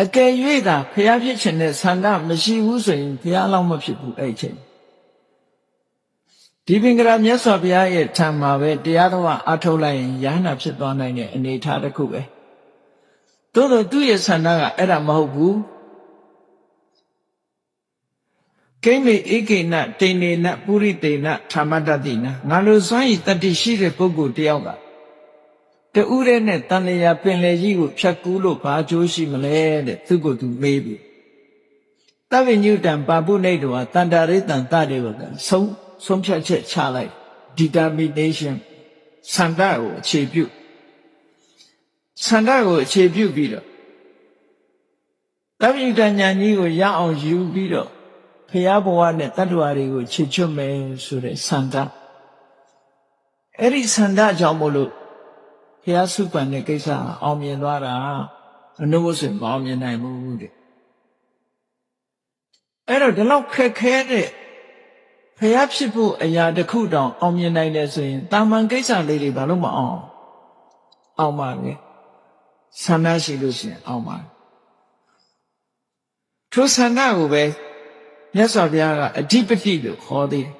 အကယ်၍သာဖျားဖြစ်ခြင်းနဲ့ဆန္ဒမရှိဘူးဆိုရင်တရားလောက်မဖြစ်ဘူးအဲ့ချိန်ဒီပင်ကရာမြတ်စွာဘုရားရဲ့ထံမှာပဲတရားတော်အထုတ်လိုက်ရင်ယ ahanan ဖြစ်သွားနိုင်တဲ့အနေအထားတစ်ခုပဲသို့တော့သူ့ရဲ့ဆန္ဒကအဲ့ဒါမဟုတ်ဘူးကိမေဧကိဏတိန်နေနပုရိတေနဌာမတတိနငါလိုစွမ်းဤတတ္တိရှိတဲ့ပုဂ္ဂိုလ်တယောက်က တူးတဲ့နဲ့တန်လျာပင်လေကြီးကိုဖြတ်ကူးလို့ဘာအကျိုးရှိမလဲတဲ့သူကသူမေးပြီတဗ္ဗညုတံပါပုနေတောတန္တာရိတံတတေဝကဆုံးဆုံးဖြတ်ချက်ချလိုက် determination စန္ဒကိုအခြေပြုစန္ဒကိုအခြေပြုပြီးတော့တဗ္ဗညုတဉာဏ်ကြီးကိုရအောင်ယူပြီးတော့ဖရာဘဝနဲ့တတ္တဝါတွေကိုချစ်ချွတ်မယ်ဆိုတဲ့စန္ဒအဲ့ဒီစန္ဒကြောင့်မို့လို့ ဖရာစုပန်တဲ့ကိစ္စအောင်မြင်သွားတာအနုဘုဆိုမအောင်မြင်နိုင်ဘူးတဲ့အဲ့တော့ဒီလောက်ခက်ခဲတဲ့ဖျားဖြစ်ဖို့အရာတစ်ခုတောင်အောင်မြင်နိုင်တယ်ဆိုရင်တာမန်ကိစ္စလေးတွေဘာလို့မအောင်အောင်ပါလဲဆန္ဒရှိလို့ရှိရင်အောင်ပါထိုဆန္ဒကိုပဲမြတ်စွာဘုရားကအဓိပတိလို့ခေါ်သေးတယ်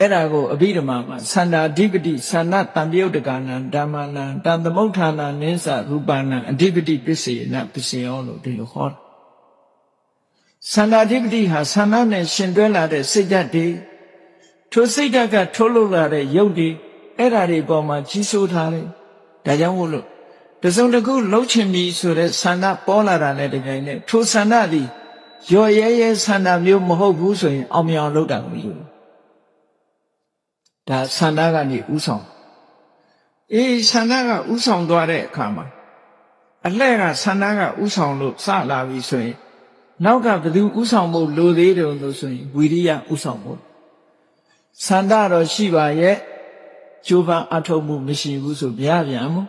အဲ့ဒါကိုအဘိဓမ္မာမှာသန္တာအဓိပတိသန္တာတံပြုတ်တကနာဓမ္မနာတံသမုဋ္ဌာနာနိစ္စရူပနာအဓိပတိပစ္စေနပစ္စယောလို့ဒီလိုဟောတာသန္တာအဓိပတိဟာသန္တာနဲ့ရှင်တွဲလာတဲ့စိတ်ဓာတ်တွေထိုစိတ်ဓာတ်ကထုတ်လုပ်လာတဲ့ရုပ်တွေအဲ့ဓာတွေပေါ်မှာကြီးစိုးထားတယ်ဒါကြောင့်မို့လို့တစုံတစ်ခုလှုပ်ချင်ပြီဆိုတဲ့သန္တာပေါ်လာတာနဲ့တကယ်နဲ့ထိုသန္တာသည်ရော်ရဲရဲဆန္ဒမျိုးမဟုတ်ဘူးဆိုရင်အောင်မြင်အောင်လုပ်တာမလို့ ဒါဆန္ဒကနေဥဆောင်အေးဆန္ဒကဥဆောင်သွားတဲ့အခါမှာအလှဲ့ကဆန္ဒကဥဆောင်လို့စလာပြီဆိုရင် နောက်ကဘယ်သူဥဆောင်ဖို့လိုသေးတယ်လို့ဆိုရင်ဝီရိယဥဆောင်ဖို့ဆန္ဒတော့ရှိပါရဲ့ကျိုးပန်းအထောက်မှုမရှိဘူးဆိုဗျာပြန်မို့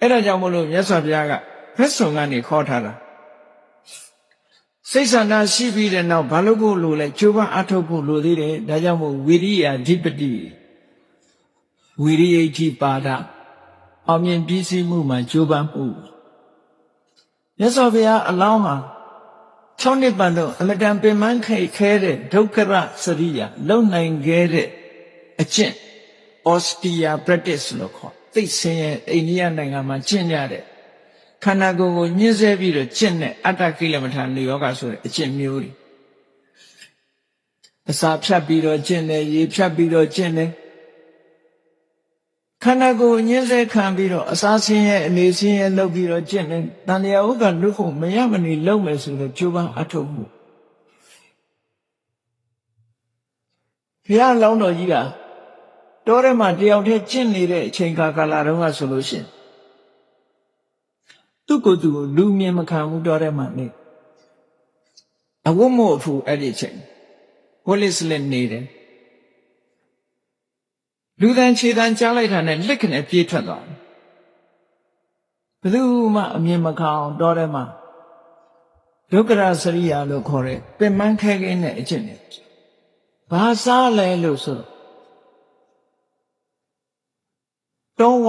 အဲ့ဒါကြောင့်မလို့မြတ်စွာဘုရားကဖက်ဆုံကနေခေါ်ထားတာ စိတ်ဆန္ဒရှိပြီးတဲ့နောက်ဘာလို့ဖို့လိုလဲကြိုးပမ်းအထောက်ဖို့လိုသေးတယ်ဒါကြောင့်မို့ဝိရိယအဓိပတိဝိရိယတိပါဒအောင်မြင်ပြီးစီးမှုမှာကြိုးပမ်းမှုမြတ်စွာဘုရားအလောင်းဟာ6နှစ်ပတ်လုံးအမတန်ပင်ပန်းခဲခဲတဲ့ဒုက္ခရစရိယလုံနိုင်ခဲ့တဲ့အကျင့် austere practice လို့ခေါ်သိစင်းရဲ့အိန္ဒိယနိုင်ငံမှာကျင့်ကြတဲ့ ခန္ဓာကိုယ်ကိုညှင်းဆဲပြီးတော့ကျင့်တဲ့အတ္တကိလမထာနိယောဂဆိုတဲ့အကျင့်မျိုးတွေအစာဖြတ်ပြီးတော့ကျင့်တယ်ရေဖြတ်ပြီးတော့ကျင့်တယ်ခန္ဓာကိုယ်ညှင်းဆဲခံပြီးတော့အစာဆင်းရဲအနေဆင်းရဲလုပ်ပြီးတော့ကျင့်တယ်တန်လျာဥက္ကလွတ်ဖို့မရမနေလုပ်မယ်ဆိုတော့ကြိုးပမ်းအထုတ်မှုဘုရားလောင်းတော်ကြီးကတောထဲမှာတယောက်တည်းကျင့်နေတဲ့အချိန်ကာလတုန်းကဆိုလို့ရှိရင် သူ့ကိုယ်သူကိုလူမြင်မခံဘူးတော့တဲ့မှာနေအဝတ်မို့အဖူအဲ့ဒီအချိန်ဝလစ်လက်နေတယ်လူတန်ခြေတန်ကြားလိုက်တာနဲ့လက်ကနေပြေးထွက်သွားတယ်ဘယ်သူမှအမြင်မခံအောင်တော့တဲ့မှာဒုက္ခရစရိယာလို့ခေါ်တဲ့ပင်မခဲခဲနဲ့အကျင့်နဲ့ဘာစားလဲလို့ဆိုတော့တောဝ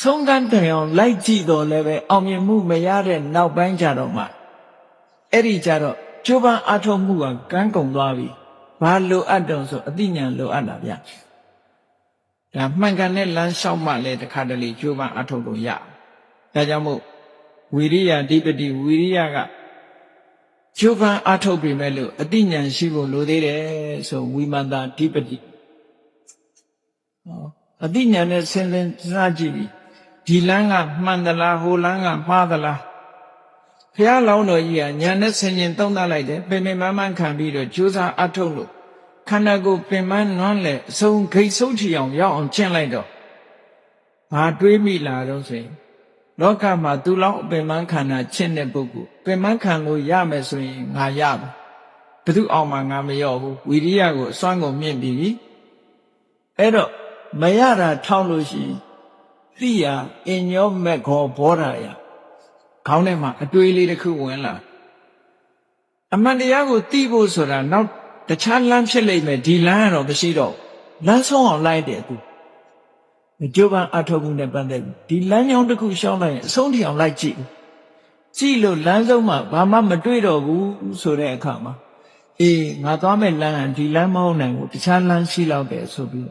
ဆုံးကန်းတယ်အောင်လိုက်ကြည့်တော့လည်းပဲအောင်မြင်မှုမရတဲ့နောက်ပိုင်းကြတော့မှအဲ့ဒီကြတော့ကျိုးပန်းအားထုတ်မှုကကန်းကုန်သွားပြီဘာလိုအပ်တုံဆိုအသိဉာဏ်လိုအပ်တာဗျဒါမှန်ကန်တဲ့လမ်းလျှောက်မှလည်းတစ်ခါတလေကျိုးပန်းအားထုတ်လို့ရဒါကြောင့်မို့ဝီရိယဓိပတိဝီရိယကကျိုးပန်းအားထုတ်ပြီမဲ့လို့အသိဉာဏ်ရှိဖို့လိုသေးတယ်ဆိုဝိမန္တာဓိပတိဟော အသိဉာဏ်နဲ့စဉ်းစားကြည့်ပြီဒီလမ်းကမှန်သလားဟိုလမ်းကမှားသလားဘုရားလောင်းတော်ကြီးကညာနဲ့ဆင်ញင်သုံးသပ်လိုက်တယ်ပင်ပင်မမှန်ခံပြီးတော့ကြိုးစားအထုတ်လို့ခန္ဓာကိုယ်ပင်မနွမ်းလဲအစုံဂိတ်ဆုပ်ချီအောင်ရောက်အောင်ကျင့်လိုက်တော့ဘာတွေးမိလာတော့ဆိုရင်လောကမှာသူလောင်းအပင်မခန္ဓာကျင့်တဲ့ပုဂ္ဂိုလ်ပင်မခံလို့ရမယ်ဆိုရင်ငါရပါဘသူအောင်မှငါမရော့ဘူးဝီရိယကိုအစွမ်းကုန်မြင့်ပြီးပြီအဲ့တော့ မရတာထောက်လို့ရှိရင်သိရအညောမက်ခောဘောဓာယခေါင်းထဲမှာအတွေးလေးတစ်ခုဝင်လာအမှန်တရားကိုသိဖို့ဆိုတာနောက်တခြားလမ်းဖြစ်လိမ့်မယ်ဒီလမ်းကတော့မရှိတော့လမ်းဆုံးအောင်လိုက်တယ်သူကြိုးပမ်းအထောက်မှုနဲ့ပတ်သက်ပြီးဒီလမ်းကြောင်းတစ်ခုရှောင်းလိုက်ရင်အဆုံးထိအောင်လိုက်ကြည့်ကြည့်လို့လမ်းဆုံးမှာဘာမှမတွေ့တော့ဘူးဆိုတဲ့အခါမှာအေးငါသွားမဲ့လမ်းကဒီလမ်းမဟုတ်နိုင်ဘူးတခြားလမ်းရှိတော့တယ်ဆိုပြီး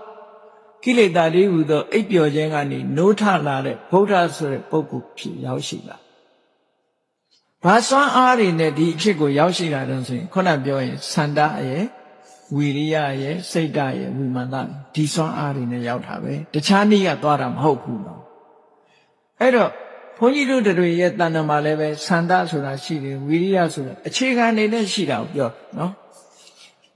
ကိလေသာတွေဟူသောအိပ်ပျော်ခြင်းကနေနိုးထလာတဲ့ဗုဒ္ဓဆိုတဲ့ပုဂ္ဂိုလ်ဖြစ်ရောက်ရှိလာဘာစွမ်းအားတွေနဲ့ဒီအဖြစ်ကိုရောက်ရှိလာတယ်ဆိုရင်ခုနပြောရင်စန္ဒရဲ့ဝီရိယရဲ့စိတ်ဓာတ်ရဲ့ဝိမာန်ဒီစွမ်းအားတွေနဲ့ရောက်တာပဲတခြားနည်းကသွားတာမဟုတ်ဘူးနော်အဲ့တော့ဘုန်းကြီးတို့တွေရဲ့တဏ္ဍာမှာလည်းပဲစန္ဒဆိုတာရှိတယ်ဝီရိယဆိုတာအခြေခံနေနဲ့ရှိတာကိုပြောနော်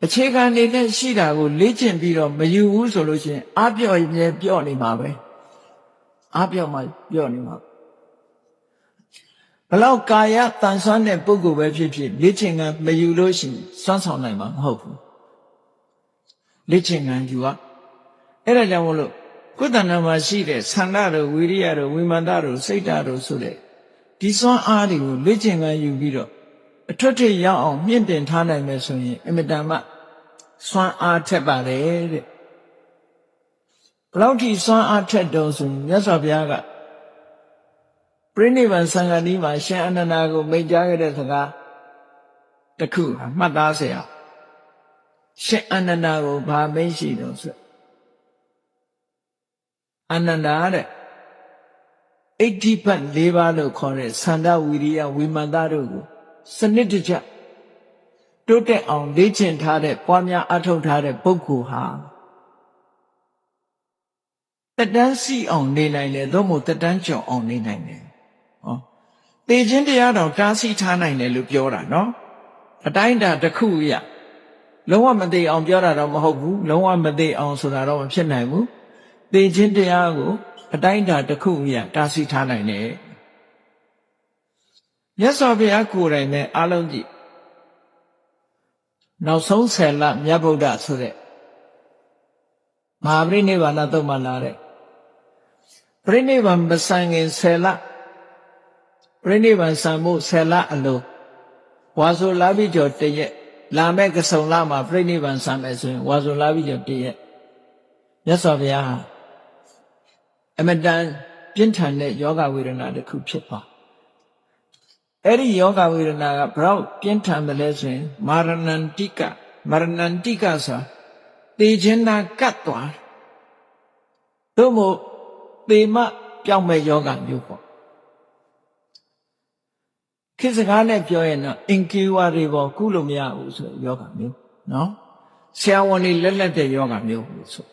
အခြေခံနေနဲ့ရှိတာကိုလေ့ကျင့်ပြီးတော့မယူဘူးဆိုလို့ရှိရင်အပြော့မြဲပြော့နေမှာပဲအပြော့မှပြော့နေမှာဘလောက်ကာယတန်ဆွမ်းတဲ့ပုဂ္ဂိုလ်ပဲဖြစ်ဖြစ်လေ့ကျင့်ကမယူလို့ရှိရင်စွမ်းဆောင်နိုင်မှာမဟုတ်ဘူးလေ့ကျင့်ကယူရအဲ့ဒါကြောင့်မလို့ကိုယ်တဏ္ဍာမှာရှိတဲ့ဆန္ဒတို့ဝိရိယတို့ဝိမာန်တို့စိတ်ဓာတ်တို့ဆိုတဲ့ဒီစွမ်းအားတွေကိုလေ့ကျင့်ကယူပြီးတော့အထွတ်ထိပ်ရောက်အောင်မြင့်တင်ထားနိုင်မယ်ဆိုရင်အင်မတန်မှ စွမ်းအားထက်ပါတယ်တဲ့ဘလောက်ထိစွမ်းအားထက်တော့ဆိုရင်မြတ်စွာဘုရားကပြိဋိဘံသံဃာနီးမှာရှင်အနန္ဒာကိုမိန့်ကြားခဲ့တဲ့စကားတစ်ခုမှတ်သားเสียရှင်အနန္ဒာကိုဗာမိန့်ရှိတော့ဆိုအနန္ဒာတဲ့အိဋ္ဌိပတ်၄ပါးလို့ခေါ်တဲ့သန္တာဝီရိယဝိမာန်တတို့ကိုစနစ်တကျ တိုးတက်အောင်လေ့ကျင့်ထားတဲ့ပွားများအထောက်ထားတဲ့ပုဂ္ဂိုလ်ဟာတက်တန်းစီအောင်နေနိုင်တယ်သို့မဟုတ်တက်တန်းကျော်အောင်နေနိုင်တယ်ဟောတေခြင်းတရားတော်တားဆီးထားနိုင်တယ်လို့ပြောတာနော်အတိုင်းတာတစ်ခုရလုံးဝမသိအောင်ပြောတာတော့မဟုတ်ဘူးလုံးဝမသိအောင်ဆိုတာတော့မဖြစ်နိုင်ဘူးတေခြင်းတရားကိုအတိုင်းတာတစ်ခုရတားဆီးထားနိုင်တယ်မြတ်စွာဘုရားကိုယ်တိုင်နဲ့အားလုံးကြည့် နောက်ဆုံးဆယ်လမြတ်ဗုဒ္ဓဆိုတဲ့မဟာပရိနိဗ္ဗာန်သုံးမှလာတဲ့ပရိနိဗ္ဗာန်မဆိုင်ခင်ဆယ်လပရိနိဗ္ဗာန်ဆံဖို့ဆယ်လအလိုဝါဆိုလာပြီးကျော်တရက်လာမဲ့ကစုံလမှာပြိဋိဘံဆံမယ်ဆိုရင်ဝါဆိုလာပြီးကျော်တရက်မြတ်စွာဘုရားအမတန်ပြင်းထန်တဲ့ယောဂဝေဒနာတစ်ခုဖြစ်သွား အဲ့ဒီယောဂဝေဒနာကဘလောက်ပြင်းထန်တယ်လဲဆိုရင်မာရဏန္တိကမာရဏန္တိကဆိုသေခြင်းနာကတ်သွားသို့မို့သေမပြောင်းမဲ့ယောဂမျိုးပေါ့ခေတ်စကားနဲ့ပြောရင်တော့အင်ကေဝါတွေပေါ်ကုလို့မရဘူးဆိုယောဂမျိုးနော်ဆရာဝန်တွေလက်လက်တဲ့ယောဂမျိုးဆို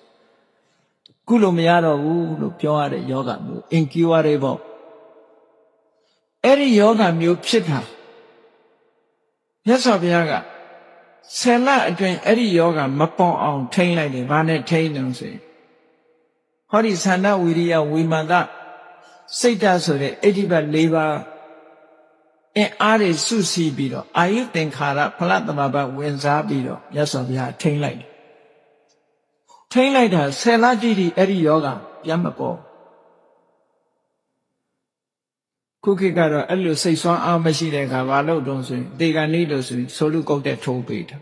ကုလို့မရတော့ဘူးလို့ပြောရတဲ့ယောဂမျိုးအင်ကေဝါတွေပေါ် အဲ့ဒီယောဂမျိုးဖြစ်တာမြတ်စွာဘုရားကဆယ်လအတွင်းအဲ့ဒီယောဂမပေါ်အောင်ထိန်းလိုက်တယ်ဘာနဲ့ထိန်းတယ်ဆိုရင်ဟောဒီသန္တဝိရိယဝိမာန်တစိတ်ဓာတ်ဆိုတဲ့အိဋ္ဌိပတ်၄ပါးအင်အားတွေစုစည်းပြီးတော့အာယုသင်္ခါရဖလသမဘဝင်စားပြီးတော့မြတ်စွာဘုရားထိန်းလိုက်တယ်ထိန်းလိုက်တာဆယ်လတိတိအဲ့ဒီယောဂပြန်မပေါ် ခုခေတ်ကတော့အဲ့လိုစိတ်ဆွမ်းအားမရှိတဲ့အခါဘာလို့တုံးဆိုရင်တေကန်နေလို့ဆိုရင်ဆိုလူကုတ်တဲ့ထိုးပေးတာ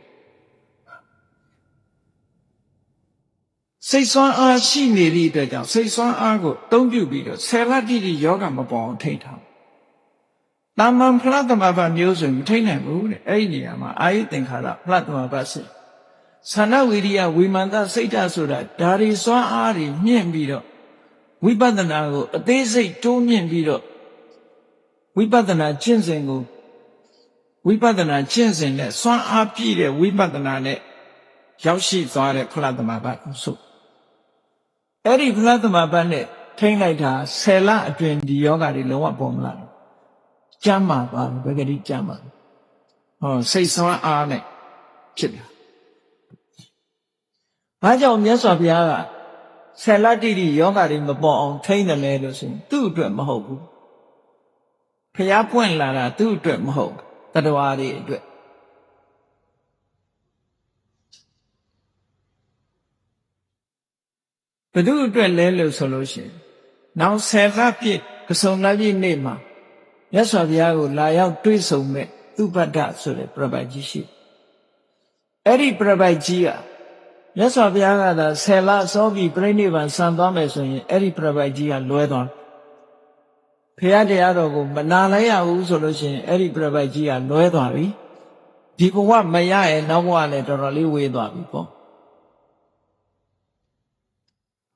စိတ်ဆွမ်းအားရှိနေသည့်အတွက်ကြောင့်စိတ်ဆွမ်းအားကိုအသုံးပြုပြီးတော့ဆယ်လတိတိယောဂမပေါ်အောင်ထိန်းထားတာမန်ဖလားသမဘာမျိုးဆိုရင်မထိန်းနိုင်ဘူးတဲ့အဲ့ဒီနေရာမှာအာယုသင်္ခါရဖလားသမဘာစိတ်သန္နဝိရိယဝိမာန်တစိတ်ဓာတ်ဆိုတာဒါရီစွမ်းအားတွေမြင့်ပြီးတော့ဝိပဿနာကိုအသေးစိတ်တိုးမြင့်ပြီးတော့ ဝိပဿနာကျင့်စဉ်ကိုဝိပဿနာကျင့်စဉ်နဲ့စွမ်းအားပြည့်တဲ့ဝိပဿနာနဲ့ရောက်ရှိသွားတဲ့ဖလားသမဘာဆိုအဲ့ဒီဖလားသမဘာနဲ့ထိမ့်လိုက်တာဆယ်လအတွင်းဒီယောဂတွေလုံးဝပေါ်မလာဘူးကျမ်းမာသွားတယ်ဘယ်ကတိကျမ်းမာဟောစိတ်ဆွမ်းအားနဲ့ဖြစ်တာဘာကြောင့်မြတ်စွာဘုရားကဆယ်လတိတိယောဂတွေမပေါ်အောင်ထိမ့်တယ်လဲလို့ဆိုရင်သူ့အတွက်မဟုတ်ဘူး ဖျားပွင့်လာတာသူ့အတွက်မဟုတ်တတဝါတွေအတွက်ဘသူအတွက်လဲလို့ဆိုလို့ရှိရင်နောက်ဆယ်လပြည့်ကစုံလပြည့်နေ့မှာမြတ်စွာဘုရားကိုလာရောက်တွေ့ဆုံမဲ့သူပတ္တဆိုတဲ့ပြပိုက်ကြီးရှိအဲ့ဒီပြပိုက်ကြီးကမြတ်စွာဘုရားကသာဆယ်လစောပြီးပြိဋိဘံဆံသွားမယ်ဆိုရင်အဲ့ဒီပြပိုက်ကြီးကလွဲသွား ဖရာတရားတော်ကိုမနာလိုက်ရဘူးဆိုလို့ရှိရင်အဲ့ဒီပြပိုက်ကြီးကလွဲသွားပြီဒီဘဝမရရဲ့နောက်ဘဝလည်းတော်တော်လေးဝေးသွားပြီပေါ့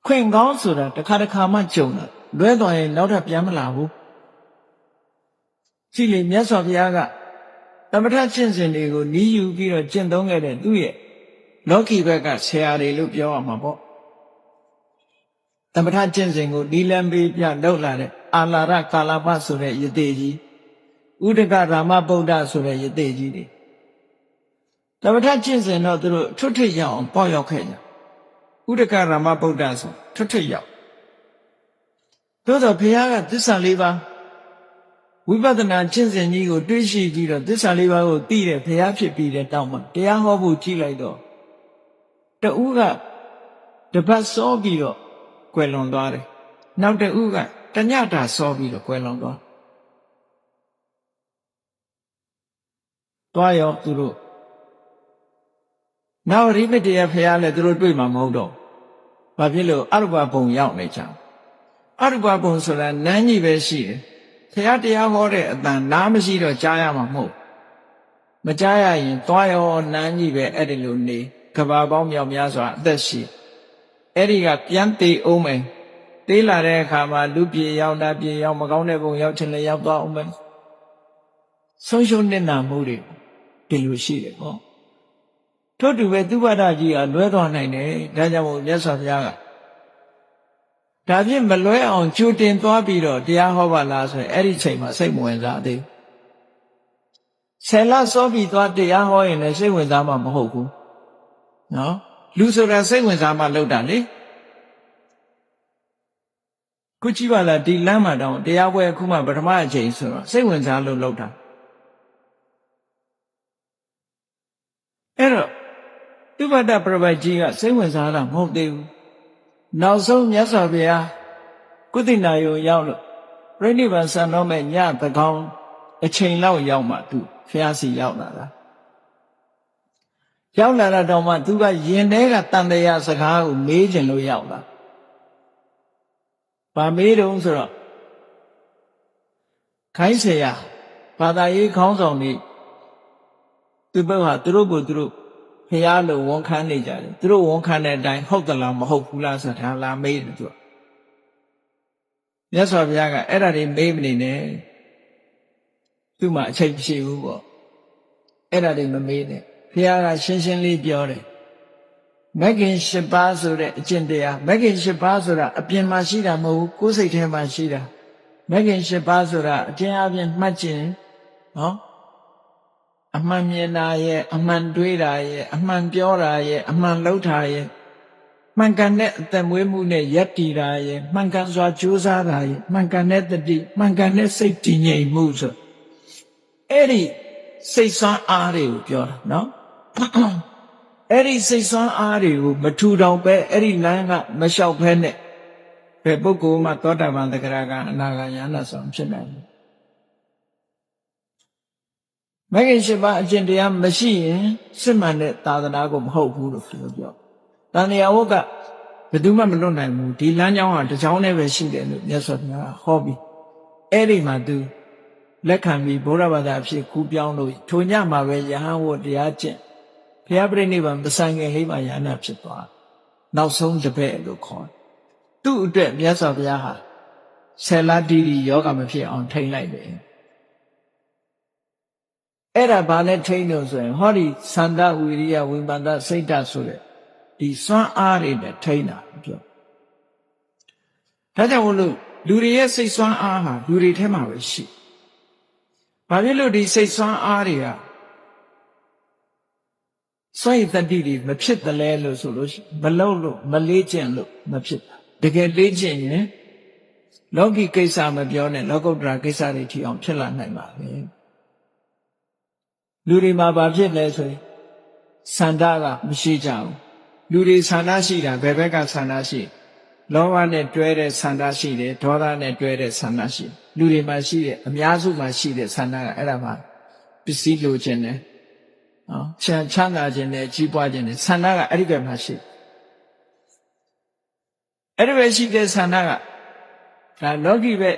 ခွင့်ကောင်းဆိုတာတစ်ခါတစ်ခါမှကြုံတာလွဲသွားရင်နောက်ထပ်ပြန်မလာဘူးကြည့်လေမြတ်စွာဘုရားကသမထကျင့်စဉ်တွေကိုနီးယူပြီးတော့ကျင့်သုံးခဲ့တဲ့သူ့ရဲ့လောကီဘက်ကဆရာတွေလို့ပြောရမှာပေါ့သမထကျင့်စဉ်ကိုနီလံပေးပြလောက်လာတဲ့ အာလာရကာလပဆိုတဲ့ယတိကြီးဥဒကရာမဗုဒ္ဓဆိုတဲ့ယတိကြီးတွေသမထကျင့်စဉ်တော့သူတို့ထွတ်ထွတ်ရောက်အောင်ပေါ့ရောက်ခဲ့ကြဥဒကရာမဗုဒ္ဓဆိုထွတ်ထွတ်ရောက်သို့တော့ဘုရားကသစ္စာလေးပါးဝိပဿနာကျင့်စဉ်ကြီးကိုတွေးရှိကြည့်တော့သစ္စာလေးပါးကိုသိတဲ့ဘုရားဖြစ်ပြီးတဲ့တောင်းမှတရားဟောဖို့ကြည့်လိုက်တော့တဦးကတပတ်စောပြီးတော့ကွယ်လွန်သွားတယ်နောက်တဦးက တညတာစောပြီးတော့ကွယ်လွန်သွားသွားရောသူတို့နောက်ရိမတရဖះလဲသူတို့တွေ့မှာမဟုတ်တော့ဘာဖြစ်လို့အရုပဘုံရောက်နေကြအရုပဘုံဆိုတာနန်းကြီးပဲရှိတယ်ဖះတရားဟောတဲ့အတန်နားမရှိတော့ကြားရမှာမဟုတ်မကြားရရင်သွားရောနန်းကြီးပဲအဲ့ဒီလိုနေကဘာပေါင်းမြောက်များစွာအသက်ရှိအဲ့ဒီကပြန်သေးအောင်မယ် သေးလာတဲ့အခါမှာလူပြေရောက်တာပြေရောက်မကောင်းတဲ့ဘုံရောက်ချင်လည်းရောက်သွားအောင်မယ်ဆုံးရှုံးနေနာမှုတွေဒီလိုရှိတယ်ပေါ့ထို့တူပဲသူဘဒကြီးကလွဲသွားနိုင်တယ်ဒါကြောင့်မို့မြတ်စွာဘုရားကဒါဖြင့်မလွဲအောင်ကြိုတင်သွားပြီးတော့တရားဟောပါလားဆိုရင်အဲ့ဒီချိန်မှာစိတ်မဝင်စားသေးဘူးဆယ်လစောပြီးသွားတရားဟောရင်လည်းစိတ်ဝင်စားမှာမဟုတ်ဘူးနော်လူဆိုတာစိတ်ဝင်စားမှလောက်တာလေ ခုကြည့်ပါလားဒီလမ်းမှာတောင်တရားပွဲအခုမှပထမအချိန်ဆိုတော့စိတ်ဝင်စားလို့လောက်တာအဲ့တော့သူဘတ္တပြပိုက်ကြီးကစိတ်ဝင်စားတာမဟုတ်သေးဘူးနောက်ဆုံးမြတ်စွာဘုရားကုသိနာယုံရောက်လို့ပြိဋိဘံဆံတော်မဲ့ညသကောင်းအချိန်လောက်ရောက်မှသူဖျားစီရောက်လာတာရောက်လာတော့မှသူကယင်ထဲကတန်တရားစကားကိုမေးခြင်းလို့ရောက်လာ။ ဗာမေးတုံးဆိုတော့ခိုင်းဆရာဘာသာရေးခေါင်းဆောင်တွေသူဘက်ကသူတို့ကိုသူတို့ဖျားလို့ဝန်ခံနေကြတယ်သူတို့ဝန်ခံတဲ့အတိုင်းဟုတ်သလားမဟုတ်ဘူးလားဆိုတာလာမေးတယ်သူကမြတ်စွာဘုရားကအဲ့ဒါတွေမေးမနေနဲ့သူ့မှာအချိန်ရှိဘူးပေါ့အဲ့ဒါတွေမမေးနဲ့ဘုရားကရှင်းရှင်းလေးပြောတယ် မဂ်ခင်၈ပါးဆိုတဲ့အကျင့်တရားမဂ်ခင်၈ပါးဆိုတာအပြင်မှာရှိတာမဟုတ်ဘူးကိုယ်စိတ်ထဲမှာရှိတာမဂ်ခင်၈ပါးဆိုတာအကျင့်အပြင်မှတ်ခြင်းနော်အမှန်မြင်တာရဲ့အမှန်တွေးတာရဲ့အမှန်ပြောတာရဲ့အမှန်လုပ်တာရဲ့မှန်ကန်တဲ့အသက်မွေးမှုနဲ့ယက်တည်တာရဲ့မှန်ကန်စွာကြိုးစားတာရဲ့မှန်ကန်တဲ့တတိမှန်ကန်တဲ့စိတ်တည်ငြိမ်မှုဆိုအဲ့ဒီစိတ်ဆွမ်းအားတွေကိုပြောတာနော် အဲ့ဒီစိတ်ဆွမ်းအားတွေကိုမထူထောင်ပဲအဲ့ဒီလမ်းကမလျှောက်ဖဲနဲ့ဘယ်ပုဂ္ဂိုလ်မှသောတာပန်တဂရကအနာဂါယန္တာဆောင်ဖြစ်နိုင်ဘူးမဂ္ဂင်၈ပါးအကျင့်တရားမရှိရင်စစ်မှန်တဲ့သာသနာကိုမဟုတ်ဘူးလို့ပြောပြောတန်တရားဝတ်ကဘယ်သူမှမလွတ်နိုင်ဘူးဒီလမ်းကြောင်းဟာတစ်ကြောင်းနဲ့ပဲရှိတယ်လို့မြတ်စွာဘုရားဟောပြီးအဲ့ဒီမှာသူလက်ခံပြီးဘုရားဘာသာအဖြစ်ကူးပြောင်းလို့ထိုညမှာပဲယဟန်ဝတ်တရားကျင့် ဘုရားပြိဋိဘံမဆိုင်ခင်လေးမှာယဟနာဖြစ်သွားနောက်ဆုံးတစ်ပည့်လို့ခေါ်တယ်သူ့အတွက်မြတ်စွာဘုရားဟာဆယ်လတိတိယောဂမဖြစ်အောင်ထိမ့်လိုက်တယ်အဲ့ဒါဘာနဲ့ထိမ့်လို့ဆိုရင်ဟောဒီသန္တာဝိရိယဝိပန္ဒစိတ်ဓာတ်ဆိုတဲ့ဒီစွမ်းအားတွေနဲ့ထိမ့်တာပြောဒါကြောင့်မလို့လူတွေရဲ့စိတ်စွမ်းအားဟာလူတွေထဲမှာပဲရှိဘာဖြစ်လို့ဒီစိတ်စွမ်းအားတွေက စွန့်ရည်တတိတွေမဖြစ်တယ်လဲလို့ဆိုလို့မလုံးလို့မလေးကျင့်လို့မဖြစ်တာတကယ်လေးကျင့်ရင်လောကီကိစ္စမပြောနဲ့လောကုတ္တရာကိစ္စတွေထီအောင်ဖြစ်လာနိုင်ပါပဲလူတွေမှာဘာဖြစ်လဲဆိုရင်ဆန္ဒကမရှိကြဘူးလူတွေဆန္ဒရှိတာဘယ်ဘက်ကဆန္ဒရှိလောဘနဲ့တွဲတဲ့ဆန္ဒရှိတယ်ဒေါသနဲ့တွဲတဲ့ဆန္ဒရှိလူတွေမှာရှိတဲ့အများစုမှာရှိတဲ့ဆန္ဒကအဲ့ဒါမှပစ္စည်းလိုချင်တယ် နော်ချမ်းချမ်းသာခြင်းနဲ့ကြီးပွားခြင်းနဲ့ဆန္ဒကအဲ့ဒီဘက်မှာရှိအဲ့ဒီဘက်ရှိတဲ့ဆန္ဒကဒါလောကီဘက်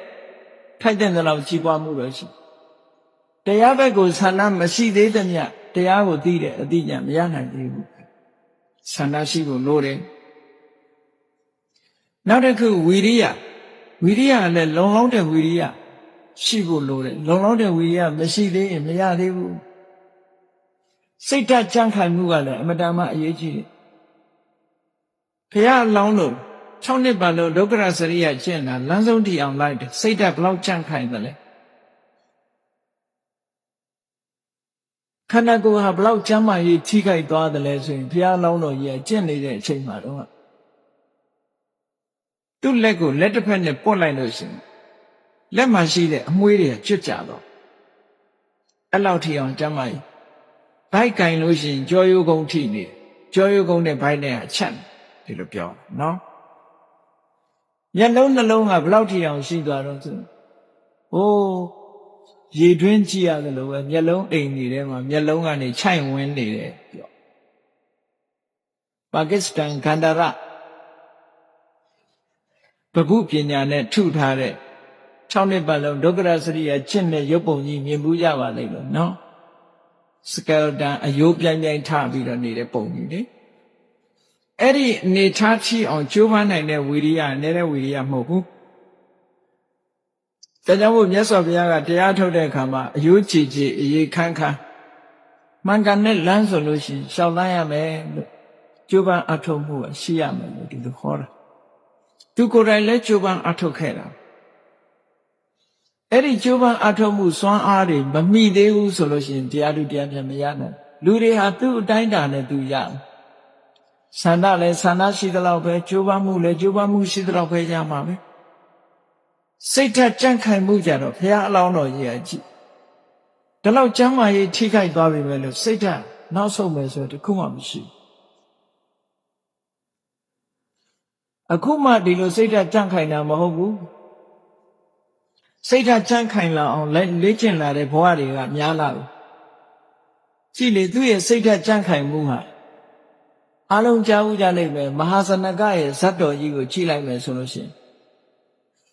ထိုက်တဲ့လောက်ကြီးပွားမှုပဲရှိတရားဘက်ကိုဆန္ဒမရှိသေးတဲ့မြတ်တရားကိုသိတဲ့အသိဉာဏ်မရနိုင်သေးဘူးဆန္ဒရှိဖို့လိုတယ်နောက်တစ်ခုဝီရိယဝီရိယလည်းလုံလောက်တဲ့ဝီရိယရှိဖို့လိုတယ်လုံလောက်တဲ့ဝီရိယမရှိသေးရင်မရသေးဘူး စိတ်ဓာတ်ကြံ့ခိုင်မှုကလည်းအမတန်မှအရေးကြီးတယ်ဘုရားလောင်းလို့6နှစ်ပတ်လုံးဒုက္ခရစရိယကျင့်တာလမ်းဆုံးတည်အောင်လိုက်တယ်စိတ်ဓာတ်ဘလောက်ကြံ့ခိုင်တယ်လဲခန္ဓာကိုယ်ဟာဘလောက်ကျမ်းမာရေးထိခိုက်သွားတယ်လဲဆိုရင်ဘုရားလောင်းတော်ကြီးကျင့်နေတဲ့အချိန်မှာတော့သူ့လက်ကိုလက်တစ်ဖက်နဲ့ပွတ်လိုက်လို့ရှိရင်လက်မှာရှိတဲ့အမွှေးတွေကျွတ်ကြတော့အဲ့လောက်ထိအောင်ကျမ်းမာရေး ဘိုက်ကင်လို့ရှိရင်ကြောရိုးကုန်းထိနေကြောရိုးကုန်းနဲ့ဘိုက်နဲ့အချက်ဒီလိုပြောနော်မျက်လုံးနှလုံးကဘလောက်ထိအောင်ရှိသွားတော့ဆိုဟိုးရေတွင်းကြည့်ရတယ်လို့ပဲမျက်လုံးအိမ်နေထဲမှာမျက်လုံးကနေခြိုက်ဝင်းနေတယ်ပြောပါကစ္စတန်ဂန္ဓာရပကုပညာနဲ့ထုထားတဲ့6နှစ်ပတ်လုံးဒုက္ခရစရိယချင့်တဲ့ရုပ်ပုံကြီးမြင်ဘူးကြပါလိမ့်လို့နော် စကယ်တန်အယိုးပြိုင်ပြိုင်ထပြီးတော့နေတဲ့ပုံကြီးလေအဲ့ဒီအနေထားချအောင်ကြိုးပမ်းနိုင်တဲ့ဝီရိယနေတဲ့ဝီရိယမဟုတ်ဘူးဒါကြောင့်မို့မြတ်စွာဘုရားကတရားထုတ်တဲ့အခါမှာအယိုးကြည်ကြည်အေးခန်းခန်းမှန်ကန်တဲ့လမ်းဆိုလို့ရှိရင်ရှောက်လန်းရမယ်လို့ကြိုးပမ်းအထောက်မှုရှိရမယ်လို့ဒီလိုခေါ်တာသူကိုယ်တိုင်လည်းကြိုးပမ်းအထောက်ခဲ့တာ အဲ့ဒီကြိုးပမ်းအထောက်မှုစွမ်းအားတွေမမိသေးဘူးဆိုလို့ရှိရင်တရားလူတရားပြန်မရနိုင်လူတွေဟာသူ့အတိုင်းတာနဲ့သူရတယ်ဆန္ဒလည်းဆန္ဒရှိသလောက်ပဲကြိုးပမ်းမှုလည်းကြိုးပမ်းမှုရှိသလောက်ပဲရမှာပဲစိတ်ဓာတ်ကြန့်ခိုင်မှုကြတော့ဘုရားအလောင်းတော်ကြီးအကြည့်ဒီလောက်ကျမ်းမာရေးထိခိုက်သွားပြီပဲလို့စိတ်ဓာတ်နောက်ဆုံးမယ်ဆိုတခုမှမရှိအခုမှဒီလိုစိတ်ဓာတ်ကြန့်ခိုင်တာမဟုတ်ဘူး စိတ်ဓာတ်ကြန့်ခိုင်လာအောင်လေ့ကျင့်လာတဲ့ဘဝတွေကများလာပြီကြည့်လေသူ့ရဲ့စိတ်ဓာတ်ကြန့်ခိုင်မှုဟာအလုံးကြားဦးကြလိမ့်မယ်မဟာစနကရဲ့ဇတ်တော်ကြီးကိုကြည့်လိုက်မယ်ဆိုလို့ရှိရင်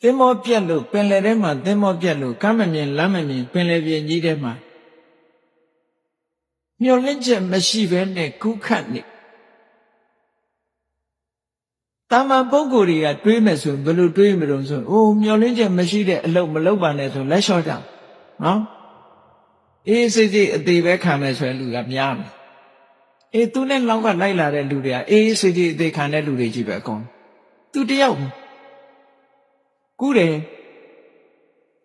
သင်္ဘောပြက်လို့ပင်လယ်ထဲမှာသင်္ဘောပြက်လို့ကမ်းမမြင်လမ်းမမြင်ပင်လယ်ပြင်ကြီးထဲမှာမျောလင့်ချက်မရှိဘဲနဲ့ကူးခတ်နေ တာမန်ပုဂ္ဂိုလ်တွေကတွေးမယ်ဆိုရင်ဘယ်လိုတွေးမလို့ဆိုအိုးမျောလင့်ချက်မရှိတဲ့အလုပ်မလုပ်ပါနဲ့ဆိုလက်လျှော့ကြနော်အေးစိတ်စိတ်အသေးပဲခံမယ်ဆိုရင်လူကများမယ်အေးသူနဲ့လောက်ကလိုက်လာတဲ့လူတွေကအေးစိတ်စိတ်အသေးခံတဲ့လူတွေကြီးပဲအကုန်သူတယောက်ကူးတယ်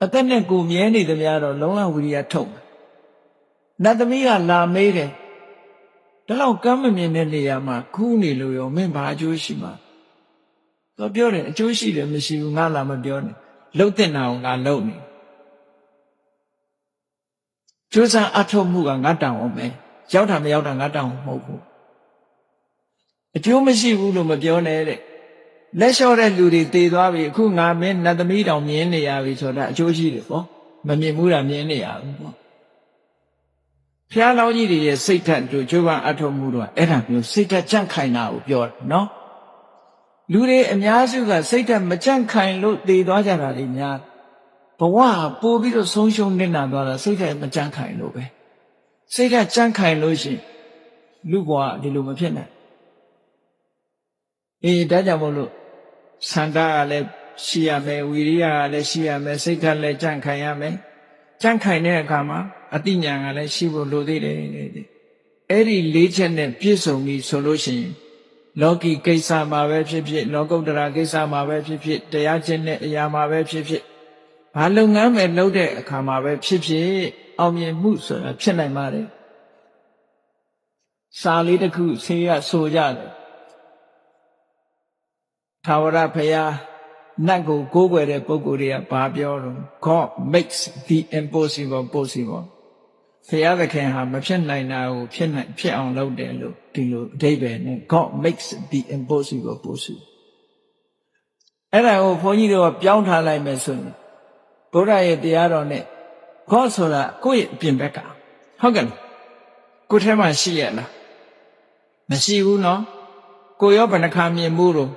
အသက်နဲ့ကိုမြဲနေသမျှတော့လုံးလဝိရိယထုတ်နတ်သမီးကလာမေးတယ်ဒါတော့ကမ်းမမြင်တဲ့နေရာမှာခူးနေလို့ရောမင်းဘာအကျိုးရှိမှာ သူပြောတယ်အကျိုးရှိတယ်မရှိဘူးငါလာမပြောနဲ့လှုပ်တဲ့နာအောင်ငါလှုပ်နေကျိုးစားအထုတ်မှုကငါတောင်းအောင်မယ်ရောက်တာမရောက်တာငါတောင်းမဟုတ်ဘူးအကျိုးမရှိဘူးလို့မပြောနဲ့တဲ့လက်လျှော့တဲ့လူတွေတည်သွားပြီအခုငါမင်းနတ်သမီးတောင်မြင်နေရပြီဆိုတာအကျိုးရှိတယ်ပေါ့မမြင်ဘူးတာမြင်နေရဘူးပေါ့ဖျားလောင်းကြီးတွေရဲ့စိတ်ဓာတ်တို့ကျိုးပန်းအထုတ်မှုတို့ကအဲ့ဒါမျိုးစိတ်ဓာတ်ကြန့်ခိုင်တာကိုပြောတယ်နော် လူတွေအများစုကစိတ်ဓာတ်မကြန့်ခိုင်လို့တည်သွားကြတာတွေများဘဝပို့ပြီးတော့ဆုံးရှုံးနေတာသွားတာစိတ်ဓာတ်မကြန့်ခိုင်လို့ပဲစိတ်ဓာတ်ကြန့်ခိုင်လို့ရှိရင်လူဘဝဒီလိုမဖြစ်နိုင်အေးဒါကြောင့်မို့လို့စန္ဒကလည်းရှိရမယ်ဝီရိယကလည်းရှိရမယ်စိတ်ဓာတ်လည်းကြန့်ခိုင်ရမယ်ကြန့်ခိုင်တဲ့အခါမှာအတိညာဏ်ကလည်းရှိဖို့လိုသေးတယ်တဲ့အဲ့ဒီလေးချက်နဲ့ပြည့်စုံပြီဆိုလို့ရှိရင် လောကီကိစ္စမှာပဲဖြစ်ဖြစ်လောကုတ္တရာကိစ္စမှာပဲဖြစ်ဖြစ်တရားကျင့်တဲ့အရာမှာပဲဖြစ်ဖြစ်ဘာလုပ်ငန်းပဲလုပ်တဲ့အခါမှာပဲဖြစ်ဖြစ်အောင်မြင်မှုဆိုတာဖြစ်နိုင်ပါတယ်စာလေးတစ်ခုဆေးရဆိုကြတယ်သာဝရဖရာနတ်ကိုကိုးကွယ်တဲ့ပုဂ္ဂိုလ်တွေကဘာပြောတော့ God makes the impossible possible ဖရာသခင်ဟာမဖြစ်နိုင်တာကိုဖြစ်နိုင်ဖြစ်အောင်လုပ်တယ်လို့ဒီလိုအဓိပ္ပာယ်နဲ့ God makes the impossible possible အဲ့ဒါကိုဘုန်းကြီးတို့ကပြောင်းထားလိုက်မယ်ဆိုရင်ဘုရားရဲ့တရားတော်နဲ့ God ဆိုတာကိုယ့်ရဲ့အပြင်ဘက်ကဟုတ်ကဲ့ကိုယ်ထဲမှာရှိရလားမရှိဘူးနော်ကိုရောဘယ်နှခါမြင်မှုတော့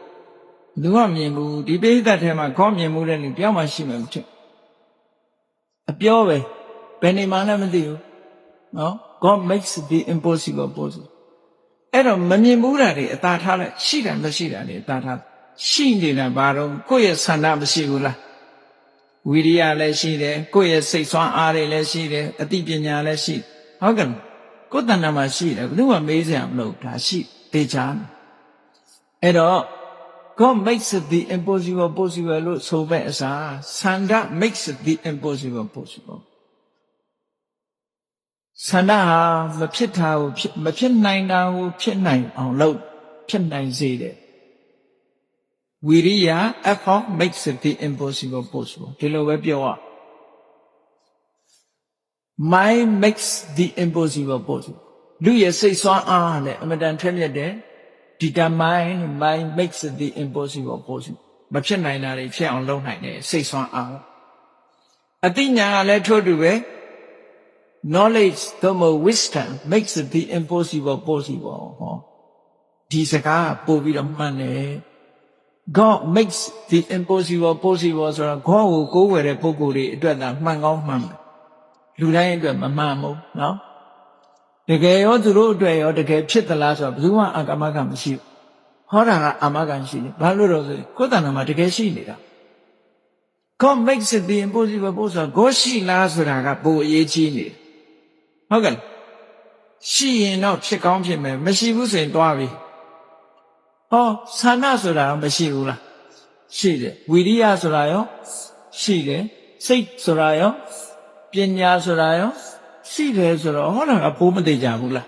လူကမြင်ဘူးဒီပိဋကတ်ထဲမှာခေါမြင်မှုတဲ့လူတယောက်မှရှိမှာမဖြစ်အပြောပဲဘယ်နေမှလည်းမသိဘူး နော် God makes the impossible possible အဲ့တော့မမြင်ဘူးတာတွေအသာထားလိုက်ရှိတယ်မရှိတာတွေအသာထားရှိနေတာဘာတော့ကိုယ့်ရဲ့ဆန္ဒမရှိဘူးလားဝိရိယလည်းရှိတယ်ကိုယ့်ရဲ့စိတ်ဆွမ်းအားတွေလည်းရှိတယ်အသိပညာလည်းရှိဟုတ်ကဲ့ကိုယ်တဏ္ဍာမှာရှိတယ်ဘယ်သူမှမေးစရာမလိုဒါရှိတေချာအဲ့တော့ God makes the impossible possible လို့ဆိုမဲ့အစားဆန္ဒ makes the impossible possible ဆန္ဒဟာမဖြစ်တာကိုဖြစ်မဖြစ်နိုင်တာကိုဖြစ်နိုင်အောင်လုပ်ဖြစ်နိုင်စေတယ်ဝိရိယ effort makes the impossible possible ဒီလိုပဲပြောရ mind makes the impossible possible လူရဲ့စိတ်ဆွမ်းအားနဲ့အမတန်ထက်မြက်တယ် determine mind makes the impossible possible မဖြစ်နိုင်တာတွေဖြစ်အောင်လုပ်နိုင်တယ်စိတ်ဆွမ်းအားအတိညာကလည်းထို့တူပဲ knowledge သို့မဟုတ် wisdom makes the impossible possible ဟောဒီစကားပို့ပြီးတော့မှန်တယ် God makes the impossible possible ဆိုတော့ God ကိုကိုးဝယ်တဲ့ပုဂ္ဂိုလ်တွေအတွက်သာမှန်ကောင်းမှန်တယ်လူတိုင်းအတွက်မမှန်ဘူးเนาะတကယ်ရောသူတို့အတွက်ရောတကယ်ဖြစ်သလားဆိုတော့ဘယ်သူမှအာကမကမရှိဘူးဟောတာကအာမခံရှိတယ်ဘာလို့တော့ဆိုကိုယ်တဏ္ဍာမှာတကယ်ရှိနေတာ God makes it the impossible possible ကိုရှိလားဆိုတာကပိုအရေးကြီးနေတယ် ဟုတ်ကဲ့ရှိရင်တော့ဖြစ်ကောင်းဖြစ်မယ်မရှိဘူးဆိုရင်တွားပြီဟောဆန္ဒဆိုတာမရှိဘူးလားရှိတယ်ဝိရိယဆိုတာရောရှိတယ်စိတ်ဆိုတာရောပညာဆိုတာရောရှိတယ်ဆိုတော့ဟောတာကဘိုးမသိကြဘူးလား